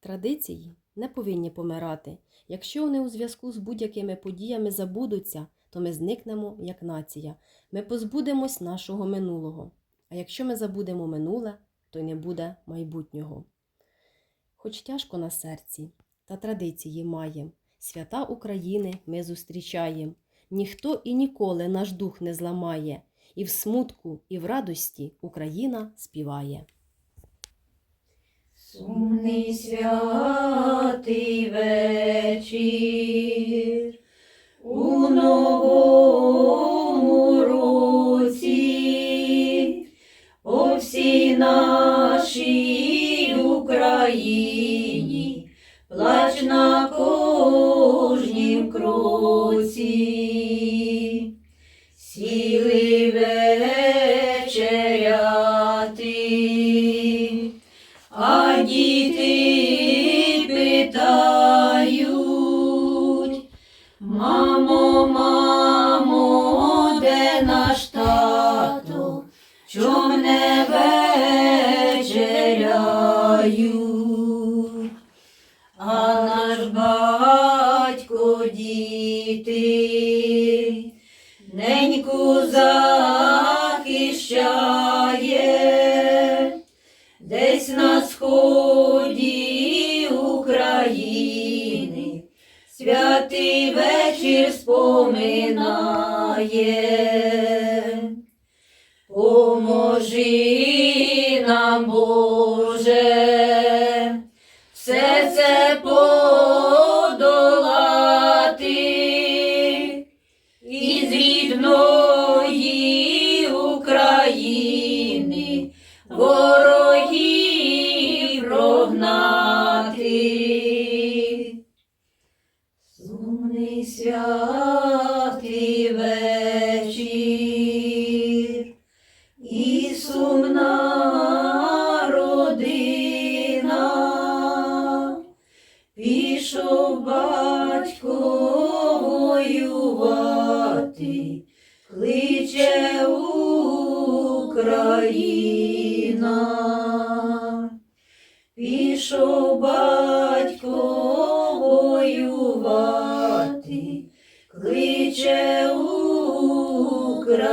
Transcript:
Традиції не повинні помирати. Якщо вони у зв'язку з будь-якими подіями забудуться, то ми зникнемо як нація. Ми позбудемось нашого минулого. А якщо ми забудемо минуле, то й не буде майбутнього. Хоч тяжко на серці, та традиції маєм. Свята України ми зустрічаєм. Ніхто і ніколи наш дух не зламає, і в смутку, і в радості Україна співає. Сумний святий вечір у новому році по всій нашій Україні плач на кожнім кроці. Сіли вечеряти. Чом не вечеряють, а наш батько діти, неньку захищає десь на сході України святий вечір споминає. Боже, все це подолати із рідної України ворогів прогнати. Сумний святий Батько воювати, кличе Україна. Пішов батько воювати, кличе Україна.